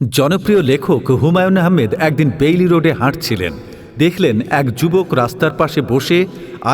জনপ্রিয় লেখক হুমায়ুন আহমেদ একদিন বেইলি রোডে হাঁটছিলেন। দেখলেন এক যুবক রাস্তার পাশে বসে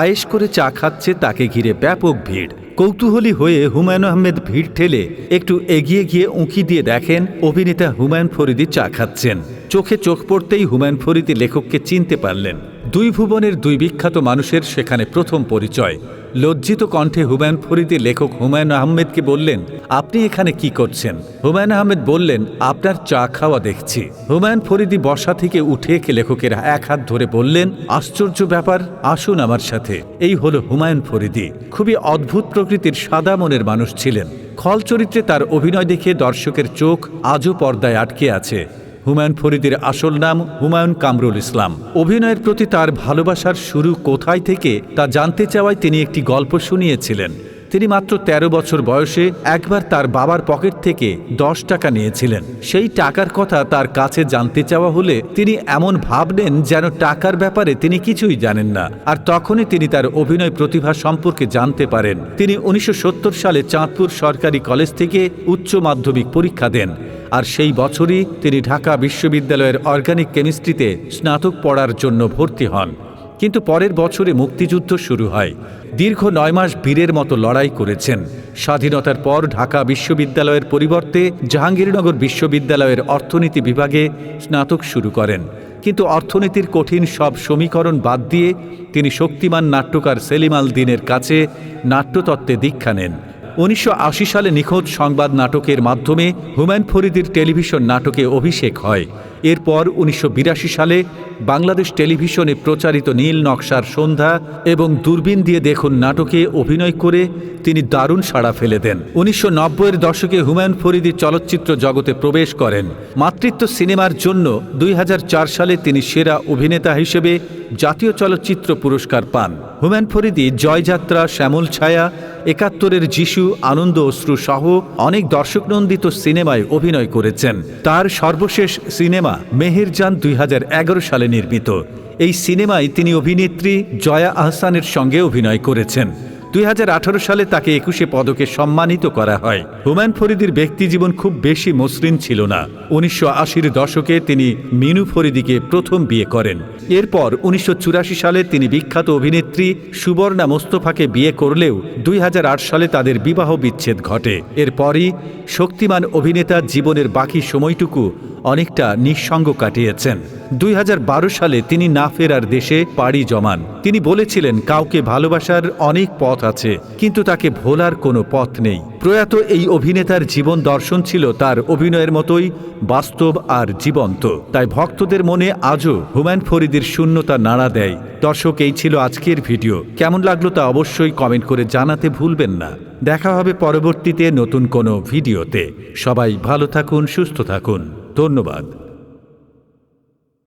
আয়েশ করে চা খাচ্ছে, তাকে ঘিরে ব্যাপক ভিড়। কৌতূহলী হয়ে হুমায়ুন আহমেদ ভিড় ঠেলে একটু এগিয়ে গিয়ে উঁকি দিয়ে দেখেন, অভিনেতা হুমায়ুন ফরিদি চা খাচ্ছেন। চোখে চোখ পড়তেই হুমায়ুন ফরিদি লেখককে চিনতে পারলেন। দুই ভুবনের দুই বিখ্যাত মানুষের সেখানে প্রথম পরিচয়। লজ্জিত কণ্ঠে হুমায়ুন ফরিদি লেখক হুমায়ুন আহমেদকে বললেন, আপনি এখানে কি করছেন? হুমায়ুন আহমেদ বললেন, আপনার চা খাওয়া দেখছি। হুমায়ুন ফরিদি বসা থেকে উঠে একে লেখকের এক হাত ধরে বললেন, আশ্চর্য ব্যাপার, আসুন আমার সাথে। এই হলো হুমায়ুন ফরিদি। খুবই অদ্ভুত প্রকৃতির সাদা মনের মানুষ ছিলেন। খল চরিত্রে তার অভিনয় দেখে দর্শকের চোখ আজও পর্দায় আটকে আছে। হুমায়ুন ফরিদের আসল নাম হুমায়ুন কামরুল ইসলাম। অভিনয়ের প্রতি তার ভালোবাসার শুরু কোথায় থেকে তা জানতে চাওয়ায় তিনি একটি গল্প শুনিয়েছিলেন। তিনি মাত্র ১৩ বছর বয়সে একবার তার বাবার পকেট থেকে দশ টাকা নিয়েছিলেন। সেই টাকার কথা তার কাছে জানতে চাওয়া হলে তিনি এমন ভাব নেন যেন টাকার ব্যাপারে তিনি কিছুই জানেন না। আর তখনই তিনি তার অভিনয় প্রতিভা সম্পর্কে জানতে পারেন। তিনি উনিশশো সত্তর সালে চাঁদপুর সরকারি কলেজ থেকে উচ্চ মাধ্যমিক পরীক্ষা দেন আর সেই বছরই তিনি ঢাকা বিশ্ববিদ্যালয়ের অর্গানিক কেমিস্ট্রিতে স্নাতক পড়ার জন্য ভর্তি হন। কিন্তু পরের বছরে মুক্তিযুদ্ধ শুরু হয়। দীর্ঘ নয় মাস বীরের মতো লড়াই করেছেন। স্বাধীনতার পর ঢাকা বিশ্ববিদ্যালয়ের পরিবর্তে জাহাঙ্গীরনগর বিশ্ববিদ্যালয়ের অর্থনীতি বিভাগে স্নাতক শুরু করেন। কিন্তু অর্থনীতির কঠিন সব সমীকরণ বাদ দিয়ে তিনি শক্তিমান নাট্যকার সেলিম আল দিনের কাছে নাট্যতত্ত্বে দীক্ষা নেন। উনিশশো আশি সালে নিখোঁজ সংবাদ নাটকের মাধ্যমে হুমায়ুন ফরিদির টেলিভিশন নাটকে অভিষেক হয়। এরপর উনিশশো বিরাশি সালে বাংলাদেশ টেলিভিশনে প্রচারিত নীল নকশার সন্ধ্যা এবং দূরবীন দিয়ে দেখুন নাটকে অভিনয় করে তিনি দারুণ সাড়া ফেলে দেন। উনিশশো নব্বইয়ের দশকে হুমায়ুন ফরিদি চলচ্চিত্র জগতে প্রবেশ করেন। মাতৃত্ব সিনেমার জন্য দুই হাজার চার সালে তিনি সেরা অভিনেতা হিসেবে জাতীয় চলচ্চিত্র পুরস্কার পান। হুমায়ুন ফরিদি, জয়যাত্রা, শ্যামল ছায়া, একাত্তরের যিশু, আনন্দ অশ্রু সহ অনেক দর্শকনন্দিত সিনেমায় অভিনয় করেছেন। তার সর্বশেষ সিনেমা মেহেরজান দুই সালে নির্মিত। এই সিনেমায় তিনি অভিনেত্রী জয়া আহসানের সঙ্গে অভিনয় করেছেন। দুই হাজার আঠারো সালে তাকে একুশে পদকে সম্মানিত করা হয়। হুমায়ুন ফরিদির ব্যক্তিজীবন খুব বেশি মসৃণ ছিল না। উনিশশো আশির দশকে তিনি মিনু ফরিদিকে প্রথম বিয়ে করেন। এরপর উনিশশো চুরাশি সালে তিনি বিখ্যাত অভিনেত্রী সুবর্ণা মোস্তফাকে বিয়ে করলেও দুই হাজার আট সালে তাদের বিবাহ বিচ্ছেদ ঘটে। এরপরই শক্তিমান অভিনেতা জীবনের বাকি সময়টুকু অনেকটা নিঃসঙ্গ কাটিয়েছেন। দুই হাজার বারো সালে তিনি না ফেরার দেশে পাড়ি জমান। তিনি বলেছিলেন, কাউকে ভালোবাসার অনেক পথ আছে, কিন্তু তাকে ভোলার কোনো পথ নেই। প্রয়াত এই অভিনেতার জীবন দর্শন ছিল তার অভিনয়ের মতোই বাস্তব আর জীবন্ত। তাই ভক্তদের মনে আজও হুমায়ুন ফরিদির শূন্যতা নাড়া দেয়। দর্শক, এই ছিল আজকের ভিডিও। কেমন লাগল তা অবশ্যই কমেন্ট করে জানাতে ভুলবেন না। দেখা হবে পরবর্তীতে নতুন কোনো ভিডিওতে। সবাই ভালো থাকুন, সুস্থ থাকুন। ধন্যবাদ।